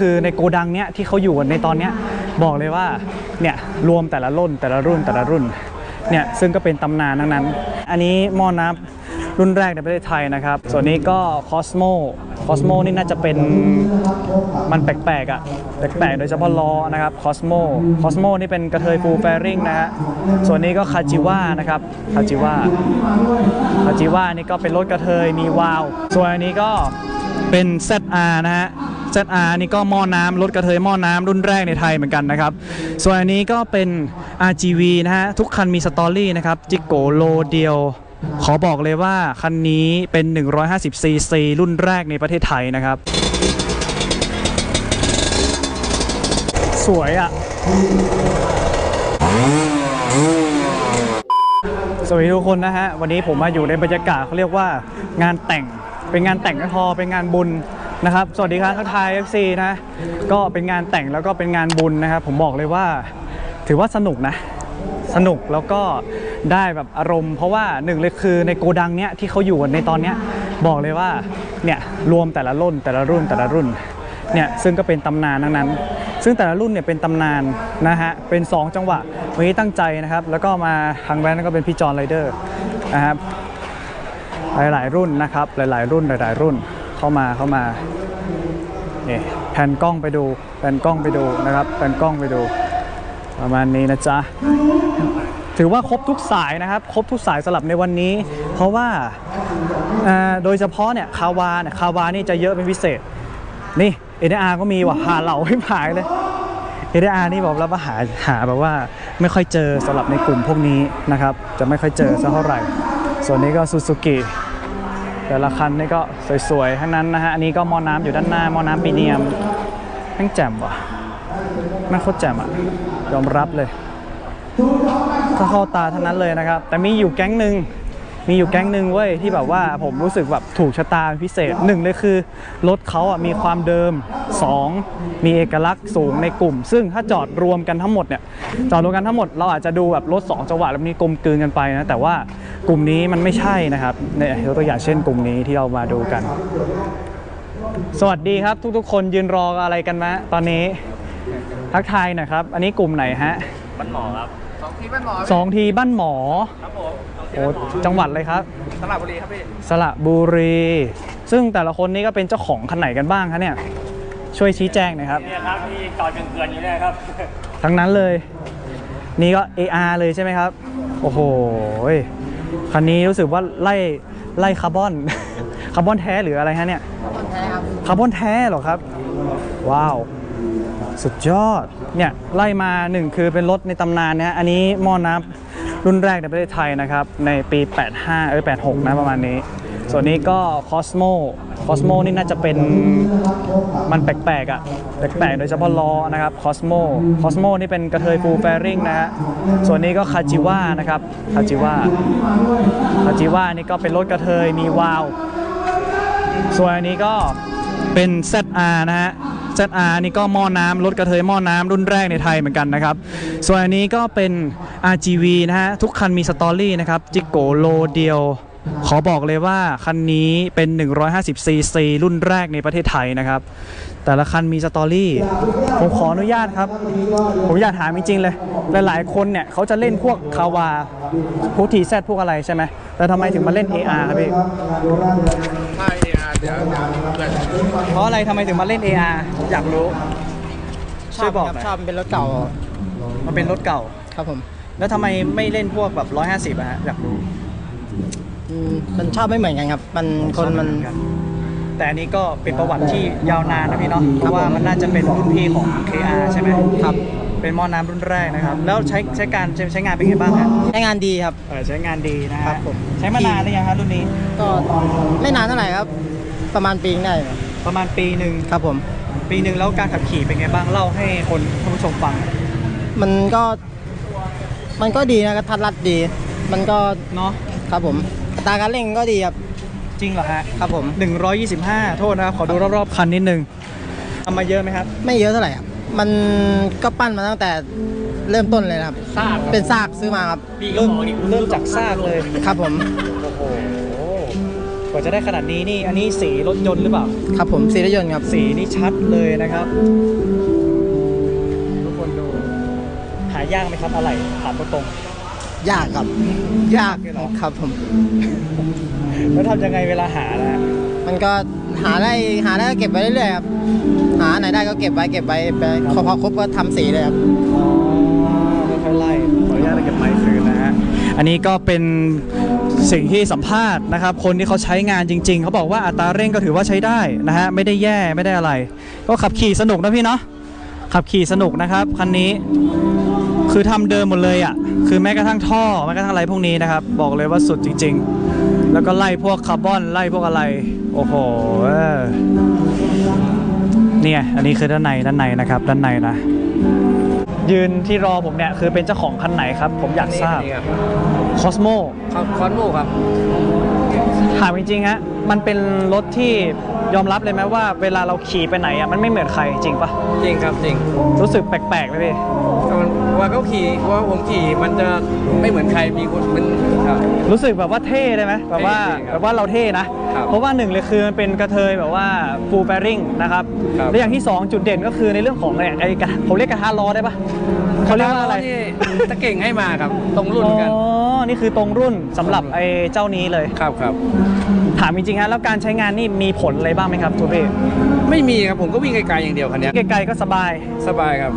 คือในโกดังเนี้ยที่เขาอยู่ในตอนเนี้ยบอกเลยว่าเนี่ยรวมแต่ละรุ่นแต่ละรุ่นแต่ละรุ่นเนี่ยซึ่งก็เป็นตำนานทั้งนั้น อันนี้หม้อน้ำรุ่นแรกในประเทศไทยนะครับ ส่วนนี้ก็คอสโมคอสโมนี่น่าจะเป็นมันแปลกๆอะแปลกๆโดยเฉพาะล้อนะครับคอสโมคอสโมนี่เป็นกระเทยฟูลแฟริงนะฮะส่วนนี้ก็คาจิว่านะครับคาจิว่าคาจิว่านี่ก็เป็นรถกระเทยมีวาล์วส่วนอันนี้ก็เป็น ZR นะฮะ ZR นี่ก็หม้อน้ำรถกระเทยหม้อน้ำรุ่นแรกในไทยเหมือนกันนะครับ ส่วนอันนี้ก็เป็น RGV นะฮะ ทุกคันมีสตอรี่นะครับ จิโกโลเดียว ขอบอกเลยว่าคันนี้เป็น 150cc รุ่นแรกในประเทศไทยนะครับ สวยอะสวัสดีทุกคนนะฮะ วันนี้ผมมาอยู่ในบรรยากาศเขาเรียกว่างานแต่ง เป็นงานแต่งไม่พอเป็นงานบุญ นะครับ สวัสดีครับทักทาย FC นะ ก็เป็นงานแต่งแล้วก็เป็นงานบุญนะครับ ผมบอกเลยว่าถือว่าสนุกนะ สนุกแล้วก็ได้แบบอารมณ์ เพราะว่าหนึ่งเลยคือในโกดังเนี้ยที่เขาอยู่ในตอนเนี้ยบอกเลยว่าเนี่ยรวมแต่ละรุ่นแต่ละรุ่นแต่ละรุ่นเนี่ยซึ่งก็เป็นตำนานทั้งนั้น ซึ่งแต่ละรุ่นเนี่ยเป็นตำนานนะฮะเป็น 2 จังหวะวันนี้ตั้งใจนะครับ แล้วก็มาทางแวนก็เป็นพี่จอนไรเดอร์นะครับหลายๆรุ่นนะครับหลายๆรุ่นหลาย ๆ รุ่นเข้ามาเข้ามา นี่แผ่นกล้องไปดูแผ่นกล้องไปดูนะครับแผ่นกล้องไปดู ประมาณนี้นะจ๊ะถือว่าครบทุกสายนะครับ ครบทุกสายสลับในวันนี้ เพราะว่าโดยเฉพาะเนี่ยคาวาเนี่ยคาวานี่จะเยอะเป็นพิเศษ นี่เอเดอาร์ก็มีว่ะหาเหล่าให้หายเลยเอเดอาร์นี่บอกแล้วว่าหาหาแบบว่าไม่ค่อยเจอสำหรับในกลุ่มพวกนี้นะครับ จะไม่ค่อยเจอสักเท่าไหร่ ส่วนนี้ก็ซูซูกิ แต่ละคันนี่ก็สวยๆ ทั้งนั้นนะฮะ อันนี้ก็มอน้ำอยู่ด้านหน้ามอน้ำปีเนียมแม่งแจ่มว่ะแม่งโคตรแจ่มอะ ยอมรับเลย ถ้าเข้าตาเท่านั้นเลยนะครับ แต่มีอยู่แก๊งหนึ่งมีอยู่แก๊งหนึ่งเว้ยที่แบบว่าผมรู้สึกแบบถูกชะตาพิเศษหนึ่งเลยคือรถเขาอะมีความเดิมสองมีเอกลักษณ์สูงในกลุ่ม ซึ่งถ้าจอดรวมกันทั้งหมดเนี่ยจอดรวมกันทั้งหมดเราอาจจะดูแบบรถสองจังหวะแล้วมีกลมกลืนกันไปนะแต่ว่า กลุ่มนี้มันไม่ใช่นะครับเนี่ยยกตัวอย่างเช่นกลุ่มนี้ที่เรามาดูกัน สวัสดีครับทุกๆ คนยืนรออะไรกันมะตอนนี้ทักทายหน่อยครับ อันนี้กลุ่มไหนฮะบ้านหมอครับสองทีบ้านหมอสองทีบ้านหมอครับผมโอ้จังหวัดเลยครับสระบุรีครับพี่สระบุรี ซึ่งแต่ละคนนี้ก็เป็นเจ้าของคันไหนกันบ้างคะเนี่ยช่วยชี้แจงหน่อยครับเนี่ยครับที่จอดเกลือนๆอยู่เนี่ยครับ ทั้งนั้นเลย นี่ก็ AR เลยใช่ไหมครับ โอ้โห คันนี้รู้สึกว่าไล่ไล่คาร์บอน คาร์บอนแท้หรืออะไรฮะเนี่ยแท้ครับคาร์บอนแท้เหรอครับ ว้าว สุดยอด เนี่ยไล่มาหนึ่งคือเป็นรถในตำนานนะฮะอันนี้หม้อน้ำรุ่นแรกในประเทศไทยนะครับ ในปี 85 เออ86 นะประมาณนี้ ส่วนนี้ก็คอสโมคอสโมนี่น่าจะเป็นมันแปลกๆอะแปลกๆโดยเฉพาะล้อนะครับคอสโมคอสโมนี่เป็นกระเทยฟูลแฟริงนะฮะส่วนนี้ก็คาจิว่านะครับคาจิว่าคาจิว่านี่ก็เป็นรถกระเทยมีวาล์วส่วนอันนี้ก็เป็น ZR นะฮะ ZR นี่ก็หม้อน้ำรถกระเทยหม้อน้ำรุ่นแรกในไทยเหมือนกันนะครับ ส่วนอันนี้ก็เป็น RGV นะฮะ ทุกคันมีสตอรี่นะครับ จิโกโลเดียว ขอบอกเลยว่าคันนี้เป็น 150cc รุ่นแรกในประเทศไทยนะครับ แต่ละคันมีสตอรี่ ผมขออนุญาตครับ ผมอยากถามจริงๆเลย หลายๆคนเนี่ยเขาจะเล่นพวกคาวาพวกทีแซพวกอะไรใช่ไหมแต่ทำไมถึงมาเล่น AR ครับพี่ถ้าเออาร์เดี๋ยวเกิดเพราะอะไรทำไมถึงมาเล่น AR อยากรู้ช่วยบอกหน่อยชอบเป็นรถเก่า มันเป็นรถเก่า ครับผม แล้วทำไมไม่เล่นพวกแบบ 150อะฮะอยากรู้อื มมันชอบไม่เหมือนกันครับ มันคนมัน แต่อันนี้ก็เป็นประวัติที่ยาวนานนะพี่เนาะเพราะว่ามันน่าจะเป็นรุ่นพี่ของ KR ใช่ไหมครับ เป็นหม้อน้ำรุ่นแรกนะครับ แล้วใช้ใช้การใช้ใช้งานเป็นไงบ้างฮะใช้งานดีครับ เออใช้งานดีนะฮะครับผม ใช้มานานหรือยังครับรุ่นนี้ก็ไม่นานเท่าไหร่ครับ ประมาณปีนึงได้ครับประมาณปีหนึ่งครับผม ปีหนึ่งแล้วการขับขี่เป็นไงบ้างเล่าให้คนท่านผู้ชมฟังมันก็ มันก็ดีนะครับทัดรัดดี มันก็เนาะครับผมอั ตราการเร่งก็ดีครับ จริงเหรอฮะครับผม 125 โทษนะครับ ขอดูรอบๆ คันนิดนึงทำมาเยอะไหมครับ ไม่เยอะเท่าไหร่ครับ มันก็ปั้นมาตั้งแต่เริ่มต้นเลยนะครับ ซากเป็นซากซื้อมาครับพี่ก็เริ่มบอกดิเริ่มจากซากเลย ครับผม โอ้โห กว่าจะได้ขนาดนี้นี่ อันนี้สีรถยนต์หรือเปล่า ครับผมสีรถยนต์ครับ สีนี่ชัดเลยนะครับ ทุกคนดู หายากไหมครับอะไรถามตรง ยากครับ ยากเลยเหรอ ครับผมๆแล้วทำยังไงเวลาหานะมันก็หาได้หาได้ก็เก็บไว้เรื่อยๆครับ หาไหนได้ก็เก็บไว้เก็บไว้ไปพอพอครบก็ทำสีเลยครับ อ๋อค่อยๆไล่ขออนุญาตเก็บไมค์คืนนะฮะ อันนี้ก็เป็นสิ่งที่สัมภาษณ์นะครับ คนที่เขาใช้งานจริง ๆ เขาบอกว่าอัตราเร่งก็ถือว่าใช้ได้นะฮะ ไม่ได้แย่ไม่ได้อะไร ก็ขับขี่สนุกนะพี่เนาะ ขับขี่สนุกนะครับคันนี้ คือทำเดิมหมดเลยอะคือแม้กระทั่งท่อแม้กระทั่งอะไรพวกนี้นะครับ บอกเลยว่าสุดจริง ๆ แล้วก็ไล่พวกคาร์บอนไล่พวกอะไร โอ้โหเออเนี่ยอันนี้คือด้านในด้านในนะครับด้านในนะยืนที่รอผมเนี่ยคือเป็นเจ้าของคันไหนครับ ผมอยากทราบนี่ครับคอสโมครับคอนโมครับถามจริงๆฮะมันเป็นรถที่ยอมรับเลยไหมว่าเวลาเราขี่ไปไหนอะมันไม่เหมือนใครจริงปะจริงครับจริง รู้สึกแปลกๆไหมพี่ ตอนว่าเขาขี่ว่าผมขี่มันจะไม่เหมือนใครมีคนมันครับ รู้สึกแบบว่าเท่ได้ไหมแบบว่าเท่ๆครับแบบว่าเราเท่นะ ครับเพราะว่าหนึ่งเลยคือมันเป็นกระเทยแบบว่า full bearing นะครับครับ และอย่างที่สองจุดเด่นก็คือในเรื่องของเนี่ยไอ้กระผมเรียกกระทะล้อได้ปะเขาเรียกว่าอะไรนี่ตะเก่งให้มาครับ ตรงรุ่นกันอ๋อนี่คือตรงรุ่นสำหรับไอ้เจ้านี้เลย ครับครับ ถามจริงๆฮะแล้วการใช้งานนี่มีผลอะไรบ้างไหมครับทูเป้ไม่มีครับผมก็วิ่งไกลๆอย่างเดียวคันเนี้ยไกลๆก็สบาย สบายครับ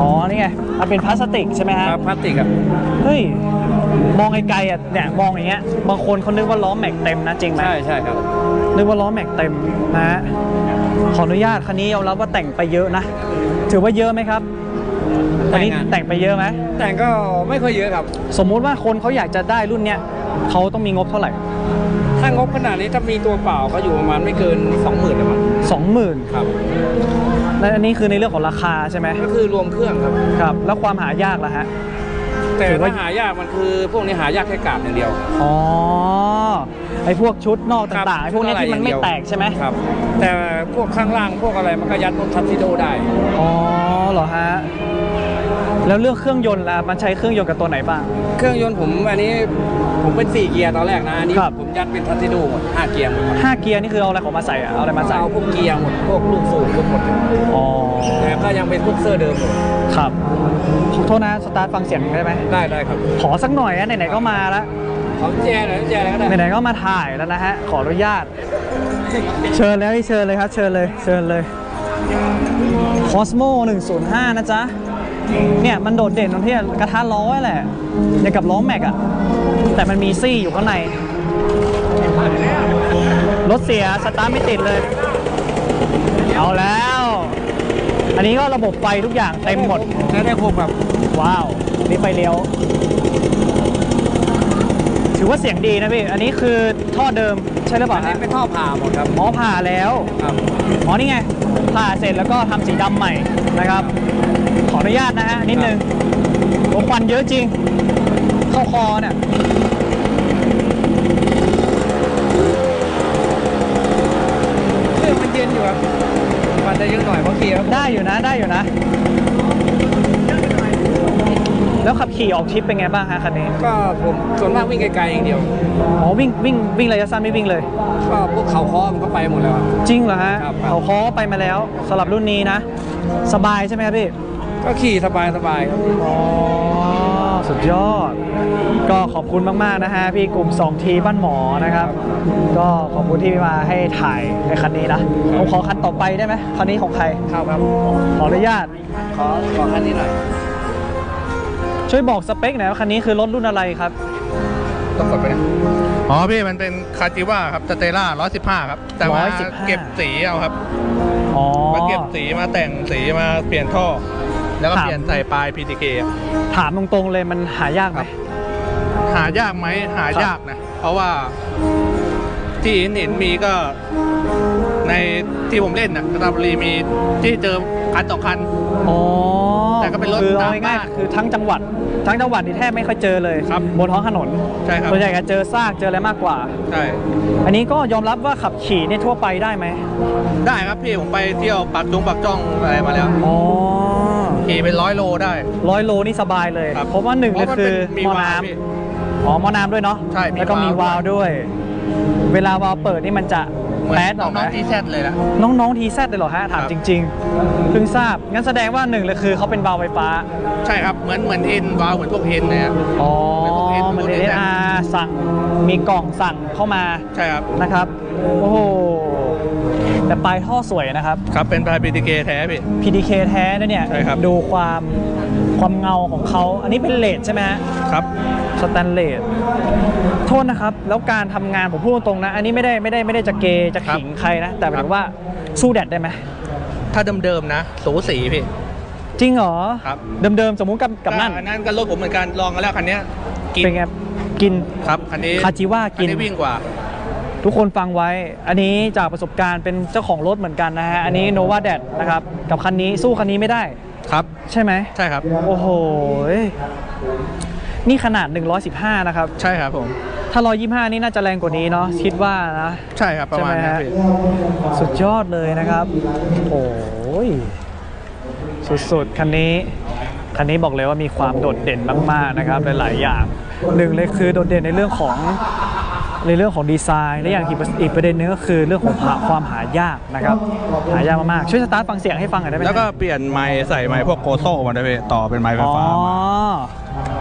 อ๋อ นี่ไงมันเป็นพลาสติกใช่ไหมฮะ ครับพลาสติกครับเฮ้ย มองไกลๆอะเนี่ยมองอย่างเงี้ย บางคนเขานึกว่าล้อแม็กเต็มนะจริงไหมใช่ใช่ครับนึกว่าล้อแม็กเต็มนะฮะ ขออนุญาตคันนี้ยอมรับว่าแต่งไปเยอะนะ ถือว่าเยอะไหมครับคันนี้แต่งอะแต่งไปเยอะไหม แต่งก็ไม่ค่อยเยอะครับ สมมุติว่าคนเขาอยากจะได้รุ่นเนี้ยเขาต้องมีงบเท่าไหร่ ถ้างบขนาดนี้ถ้ามีตัวเปล่าก็อยู่ประมาณไม่เกิน 20,000เลยมั้งสองหมื่นครับและอันนี้คือในเรื่องของราคาใช่ไหมก็คือรวมเครื่องครับ ครับ แล้วความหายากล่ะฮะ แต่ถือว่า ถ้าหายากมันคือพวกนี้หายากแค่กาบอย่างเดียว อ๋อไอพวกชุดนอกครับต่างๆไอพวกเนี้ยที่มันไม่ชุดอะไรอย่างเดียวแตกใช่ไหมครับ แต่พวกข้างล่างพวกอะไรมันก็ยัดพวกทัตซิโดได้ อ๋อเหรอฮะแล้วเรื่องเครื่องยนต์ล่ะมันใช้เครื่องยนต์กับตัวไหนบ้างเครื่องยนต์ผมอันนี้ ผมเป็น 4 เกียร์ตอนแรกนะอันนี้ครับ ผมยัดเป็นทัตซิโดหมด5เกียร์หมดครับห้าเกียร์นี่คือเอาอะไรของมาใส่อะเอาอะไรมาใส่เอาพวกเกียร์หมดพวกลูกสูบพวกหมดอ๋อแต่ก็ยังเป็นพวกเสื้อเดิมอยู่ครับขอโทษนะสตาร์ทฟังเสียงได้ไหมได้ได้ครับขอสักหน่อยนะไหนๆก็มาแล้วของแจหน่อยแจอะไรก็ได้ไหนๆก็มาถ่ายแล้วนะฮะขออนุญาต เชิญแล้วเชิญเลยครับ เชิญเลยเชิญเลย Cosmo 105 นะจ๊ะ เนี่ยมันโดดเด่นตรงที่กระทะล้อแหละอย่างกับล้อแม็กอะแต่มันมีซี่อยู่ข้างใน รถเสียสตาร์ทไม่ติดเลย เอาแล้ว อันนี้ก็ระบบไฟทุกอย่างเต็มหมดแล้วได้ครบครับ ว้าวนี่ไฟเลี้ยว ถือว่าเสียงดีนะพี่ อันนี้คือท่อเดิมใช่หรือเปอัล่านนี้ฮะเป็นท่อผ่าหมดครับอ๋อผ่าแล้วครับอ๋อนี่ไงผ่าเสร็จแล้วก็ทำสีดำใหม่นะครับ ขออนุญาตนะฮะนิดนึงโอ้ควันเยอะจริง เข้าคอเนี่ยเครื่องมันเย็นอยู่ครับมันจะเยอะหน่อยเพราะเกียร์ได้อยู่นะได้อยู่นะ แล้วขับขี่ออกทริปเป็นไงบ้างฮะคันนี้ก็ผมส่วนมากวิ่งไกลๆอย่างเดียว อ๋อวิ่งวิ่งวิ่งระยะสั้นไม่วิ่งเลย ก็พวกเขาค้อมันก็ไปหมดแล้วครับ จริงเหรอฮะครับครับเขาคอไปมาแล้วสำหรับรุ่นนี้นะ สบายใช่ไหมครับพี่ ก็ขี่สบายสบายๆครับอ๋อสุดยอด ก็ขอบคุณมาก ๆ นะฮะ พี่กลุ่ม2ทีบ้านหมอนะครับ ก็ขอบคุณที่มาให้ถ่ายในคันนี้นะผมขอคันต่อไปได้ไหมคันนี้ของใครครับครับ ขออนุญาต ขอขอคันนี้หน่อย ช่วยบอกสเปคหน่อยว่าคันนี้คือรถรุ่นอะไรครับ ต้องกดไปนะ อ๋อพี่มันเป็นคาจิว่าครับสเตล่า115 ครับ แต่ว่า115 เก็บสีเอาครับอ๋อ มาเก็บสีมาแต่งสีมาเปลี่ยนท่อ แล้วก็ครับเปลี่ยนใส่ปลาย PTK อะถามตรงๆเลยมันหายากไหมหายากไหมหายากนะ เพราะว่าที่เห็นเห็นมีก็ในที่ผมเล่นน่ะกระดับบุรีมีที่เจอคันสองคันอ๋อแต่ก็เป็นรถคือเอาตามง่ายบ้าน ๆคือทั้งจังหวัด ทั้งจังหวัดนี่แทบไม่ค่อยเจอเลยครับบนท้องถนนใช่ครับ ส่วนใหญ่ก็เจอซากเจออะไรมากกว่า ใช่อันนี้ก็ยอมรับว่าขับขี่เนี่ยทั่วไปได้ไหมได้ครับพี่ผมไปเที่ยวปักจงปักจ้องอะไรมาแล้ว อ๋อ ขี่เป็นร้อยโลได้ ร้อยโลนี่สบายเลย ครับเพราะว่าหนึ่งเลยพราะมันคือป็หมอวาล์วน้พี่ำอ๋อหมอน้ำด้วยเนาะใช่มีแล้วก็มีวาววาล์วด้วย เวลาวาล์วเปิดนี่มันจะเหมือนแป๊ดออกไหมน้องๆที่แซดเลยละน้องๆทีแซดเลยเหรอฮะถามครับ จริงๆเพิ่งทราบงั้นแสดงว่าหนึ่งเลยคือเขาเป็นวาล์วไฟฟ้าใช่ครับเหมือนเหมือนเอ็นวาล์วเหมือนพวกเอ็นเนี่ย อ๋อเป็นพวก N เหมันพวกเอ NSR อาสั่งมีกล่องสั่งเข้ามาใช่ครับ นะครับโอ้โหแต่ ปลายท่อสวยนะครับ ครับ เป็นพายพีดีเกแท้พี่ PDK แท้นะเนี่ย ใช่ครับ ดูความความเงาของเขา อันนี้เป็นเลดใช่ไหมฮะ ครับ สแตนเลส โทษนะครับ แล้วการทำงานผมพูดตรงๆนะ อันนี้ไม่ได้ไม่ได้ไม่ได้จะเกย์จะขิงใครนะ แต่หมายถึงว่าสู้แดดได้ไหม ถ้าเดิมๆนะสูสีพี่ จริงเหรอ ครับ เดิมๆ สมมุติกับกับนั่น อันนั้นก็รถผมเหมือนกันลองกันแล้วคันเนี้ยกินเป็นไง กิน ครับ อันนี้คาจิว่ากิน อันนี้วิ่งกว่า ทุกคนฟังไว้ อันนี้จากประสบการณ์เป็นเจ้าของรถเหมือนกันนะฮะ อันนี้โนวาแดดนะครับ กับคันนี้สู้คันนี้ไม่ได้ ครับ ใช่ไหม ใช่ครับ โอ้โห นี่ขนาด 115 นะครับ ใช่ครับผม ถ้า 125 นี่น่าจะแรงกว่านี้เนาะ คิดว่านะ ใช่ครับประมาณใช่ไหมนั้นฮะพี่สุดยอดเลยนะครับ โอ้ย สุดๆ คันนี้ คันนี้บอกเลยว่ามีความโดดเด่นมากๆ นะครับ หลายๆ อย่าง หนึ่งเลยคือโดดเด่นในเรื่องของ ในเรื่องของดีไซน์และอย่างอีกอีกประเด็นหนึงก็คือเรื่องของหาความหายากนะครับหายากมากๆช่วยสตาร์ทฟังเสียงให้ฟังหน่อยได้ไหมแล้วก็เปลี่ยนไม้ใส่ไม้พวกโกโซ่มาด้วยพี่ต่อเป็นไม้ไฟอ๋อฟ้ามา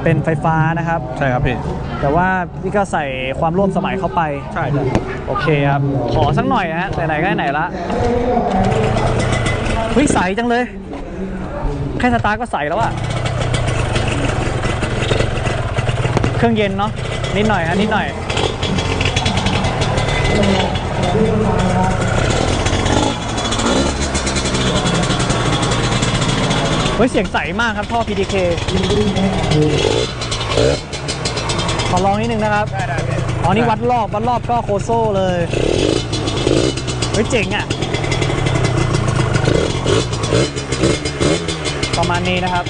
เป็นไฟฟ้านะครับ ใช่ครับพี่ แต่ว่าพี่ก็ใส่ความร่วมสมัยเข้าไป ใช่ครับโอเคครับ ขอสักหน่อยนะฮะไหนๆก็ไหนๆละเฮ้ยใสจังเลย แค่สตาร์ทก็ใสแล้วอะเครื่องเย็นเนาะนิดหน่อยฮะนิดหน่อย เฮ้ยเสียงใสมากครับท่อ PDK ขอลองนิดนึงนะครับอ๋อนี่วัดรอบวัดรอบก็โคโซ่เลยเฮ้ยเจ๋งอะ ประมาณนี้นะครับ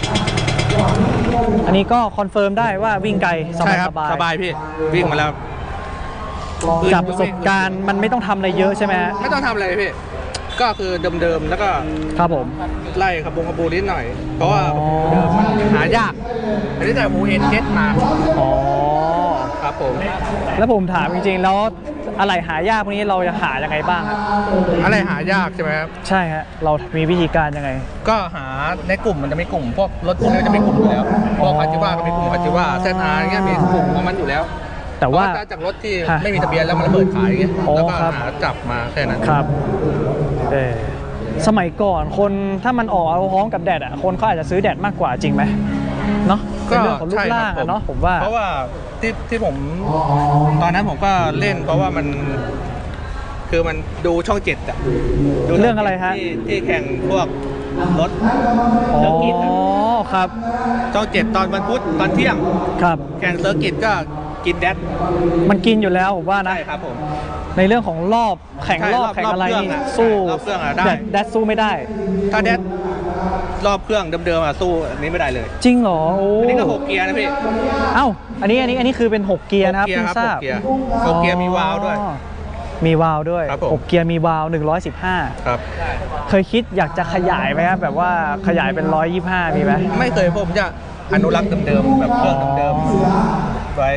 อันนี้ก็คอนเฟิร์มได้ว่าวิ่งไกลสใช่บายครับสบาย สบายพี่วิ่งมาแล้ว จากประสบการณ์มันไม่ต้องทำอะไรเยอะใช่ไหมฮะไม่ต้องทำอะไรพี่ ก็คือเดิมๆ แล้วก็ครับผม ไล่ขบวงขบูนิดหน่อย เพราะว่าอ๋อเดิมมันหายากอันนี้แต่บูเอ็นเจ็ตมาอ๋อ ครับผม แล้วผมถามจริงๆ แล้วอะไรหายากพวกนี้เราจะหายังไงบ้างฮะอะไรหายากใช่ไหมครับ ใช่ฮะเรามีวิธีการยังไง ก็หาในกลุ่มมันจะมีกลุ่ม พวกรถพวกนี้มันจะมีกลุ่มอยู่แล้ว พวกอ๋อ คาจิว่าก็มีกลุ่มคาจิว่าเซนอาร์เงี้ยมีกลุ่มของมันอยู่แล้ว แต่ว่าเพระจากรถที่ฮะไม่มีทะเบียนแล้วมันระเบิดขายอย่างเงี้ยอ๋อแล้วก็ครับหาจับมาแค่นั้นครับเออสมัยก่อนคนถ้ามันออกเอาพร้อมกับแดดอะคนเขาอาจจะซื้อแดดมากกว่าจริงไหมเนาะเป็นเรื่องของรูปร่างอะเนาะผมว่า เพราะว่าที่ที่ผมตอนนั้นผมก็เล่นเพราะว่ามันคือมันดูช่องเจ็ดอะดูช่เรื่องอะไรฮะที่ที่แข่งพวกรถอ๋เซอร์กิตอะอครับ ช่องเจ็ดตอนวันพุธตอนเที่ยงครับ แข่งเซอร์กิตก็ กินแดดมันกินอยู่แล้วผมว่านะ ใช่ครับผม ในเรื่องของรอบแข่งใช่รอบรอบแข่งอะไรรอบเครื่องนี่อะสู้รอบเครื่องอะได้ แดดแดดสู้ไม่ได้ ถ้าแดดรอบเครื่องเดิมๆอะสู้อันนี้ไม่ได้เลย จริงเหรอโอ้อันนี้ก็หกเกียร์นะพี่เอ้าอันนี้อันนี้อันนี้คือเป็น 6 เกียร์นะครับหกเกียร์เพิ่งครับทราบหกเกียร์หกเกียร์มีวาล์วด้วย อ๋อมีวาล์วด้วยครับผม หกเกียร์มีวาล์ว115 ครับ เคยคิดอยากจะขยายไหมครับแบบว่าขยายเป็น 125 มีไหม ไม่เคยผมจะอนุรักษ์เดิมๆแบบเครื่องเดิมๆ ไว้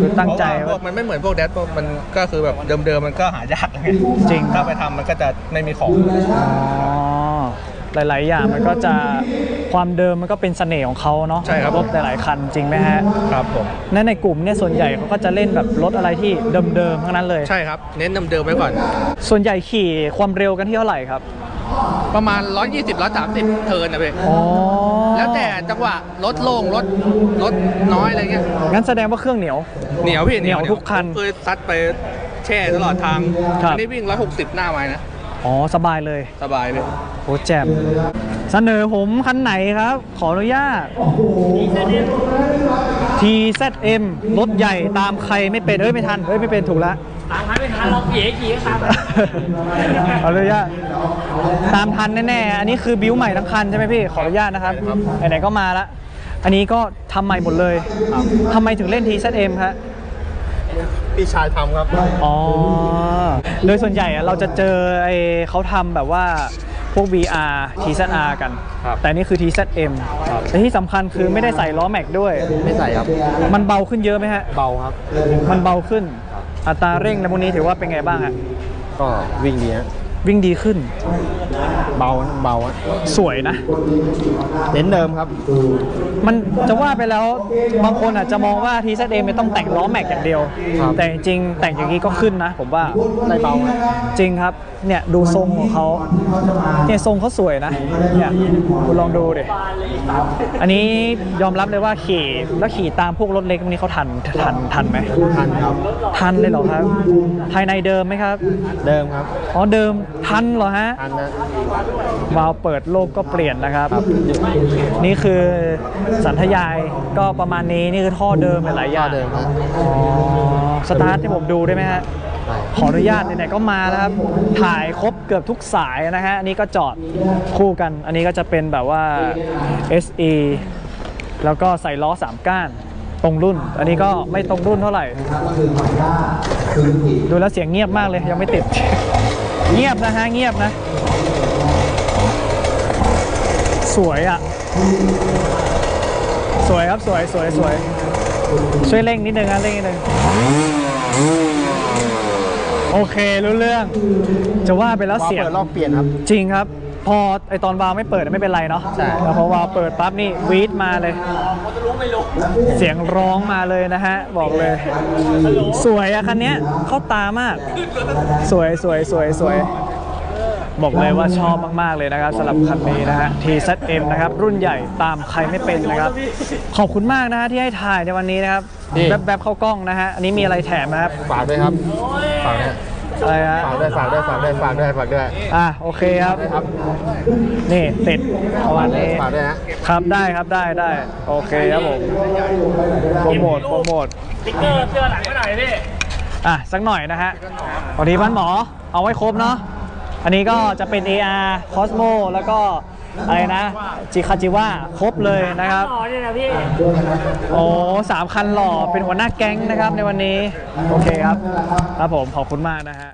คือตั้งใจเพราะว่าพวว่ากมันไม่เหมือนพวกแดดพวกมันก็คือแบบเดิมๆมันก็หายากไงจริง ถ้าไปทำมันก็จะไม่มีของ อ๋อหลาย ๆ อย่างมันก็จะความเดิมมันก็เป็นเสน่ห์ของเขาเนาะใช่ครับ รถหลายๆคันจริงไหมฮะครับผมนั่นในกลุ่มเนี่ยส่วนใหญ่เขาก็จะเล่นแบบรถอะไรที่เดิมๆทั้งนั้นเลย ใช่ครับ เน้นเดิมๆไว้ก่อน ส่วนใหญ่ขี่ความเร็วกันที่เท่าไหร่ครับ ประมาณ 120 130 เทิร์นนะพี่อ๋อ แล้วแต่จังหวะรถโล่งรถรถน้อยอะไรเงี้ยงั้นแสดงว่าเครื่องเหนียว เหนียวพี่เหนียวทุกคันเคยซัดไปแช่ตลอดทางครับอันี้วิ่ง 160 หน้าไม้นะ อ๋อ สบายเลย สบายเลยโอ้แจ่มเสนอผมคันไหนครับ ขออนุญาต TZM รถใหญ่ตามใครไม่เป็น เอ้ย ไม่ทัน เอ้ย ไม่เป็นถูกแล้ว ตามทันไม่ทันเราเก๋ขี่ก็ตามขออนุญาตตามทันแน่ๆ อันนี้คือบิวใหม่ทั้งคันใช่ไหมพี่ ขออนุญาตนะครับ ไหนๆ ก็มาละ อันนี้ก็ทำใหม่หมดเลย ทำไมถึงเล่น TZM ครับพี่ชายทำครับ อ๋อ โดยส่วนใหญ่อะเราจะเจอไอ้เขาทำแบบว่าพวก VR TZR กันครับแต่นี่คือ TZM แต่ที่สำคัญคือไม่ได้ใส่ล้อแม็กด้วย ไม่ใส่ครับ มันเบาขึ้นเยอะไหมฮะ เบาครับ มันเบาขึ้น อัตราเร่งในพวกนี้ถือว่าเป็นไงบ้างฮะก็วิ่งดีฮะ วิ่งดีขึ้น เบานะเบาฮะสวยนะ เน้นเดิมครับ มันจะว่าไปแล้วบางคนอาจจะมองว่าทีเซเอไม่ต้องแต่งล้อแม็กอย่างเดียวครับแต่จริงๆแต่งอย่างนี้ก็ขึ้นนะ ผมว่าได้เบาฮะจริงครับเนี่ยดูทรงของเขาเนี่ยทรงเขาสวยนะเนี่ยคุณลองดูดิอันนี้ยอมรับเลยว่าขี่แล้วขี่ตามพวกรถเล็กพวกนี้เขาทันทันทันไหมทันครับทันเลยเหรอครับ ภายในเดิมไหมครับ เดิมครับอ๋อเดิมทันเหรอฮะทันนะวาล์วเปิดโลกก็เปลี่ยนนะครับ นี่คือสันทยายก็ประมาณนี้นี่คือท่อเดิมหลายๆอย่างท่อเดิมฮะอ๋อสตาร์ทที่ผมดูได้ไหมฮะได้ขออนุญาตไหนๆก็มาแล้วครับ ถ่ายครบเกือบทุกสายนะฮะอันนี้ก็จอดคู่กัน อันนี้ก็จะเป็นแบบว่า SE แล้วก็ใส่ล้อ 3 ก้านตรงรุ่น อันนี้ก็ไม่ตรงรุ่นเท่าไหร่ ดูแล้วเสียงเงียบมากเลยยังไม่ติด เงียบนะฮะเงียบนะ สวยอะ สวยครับสวยสวยสวยช่วยเร่งนิดนึงนะเร่งนิดนึงโอเครู้เรื่อง จะว่าไปแล้ววาล์วเสียงเปิดรอบเปลี่ยนครับ จริงครับ พอไอตอนวาล์วไม่เปิดไม่เป็นไรเนาะใช่ แต่พอวาล์วเปิดปั๊บนี่วีดมาเลย เสียงร้องมาเลยนะฮะ บอกเลย สวยอะคันเนี้ยเข้าตามาก สวยสวยสวยสวย บอกเลยว่าชอบมาก ๆ เลยนะครับสำหรับคันนี้นะฮะ TZM นะครับ รุ่นใหญ่ตามใครไม่เป็นนะครับ ขอบคุณมากนะฮะที่ให้ถ่ายในวันนี้นะครับ นี่แบบแบบๆเข้ากล้องนะฮะ อันนี้มีอะไรแถมนะครับ ฝากด้วยครับ ฝากด้วย อะไรฮะฝากด้วยฝากด้วยฝากด้วยฝากด้วยฝากด้วยอะโอเคครับครับนี่ติดประมาณนี้ฝากด้วยฮะครับได้ครับได้ได้โอเคครับผมโปรโมทโปรโมทติ๊กเกอร์เสื้อหลังไม่หน่อยพี่อะสักหน่อยนะฮะสวัสดีพันหมอเอาไว้ครบเนาะอันนี้ก็จะเป็น AR Cosmo แล้วก็ อะไรนะ จิคาจิว่าครบเลยนะครับต่อเนี่ยนะพี่โอ้สามคันหล่อเป็นหัวหน้าแก๊งนะครับในวันนี้ โอเคครับ ครับผมขอบคุณมากนะฮะ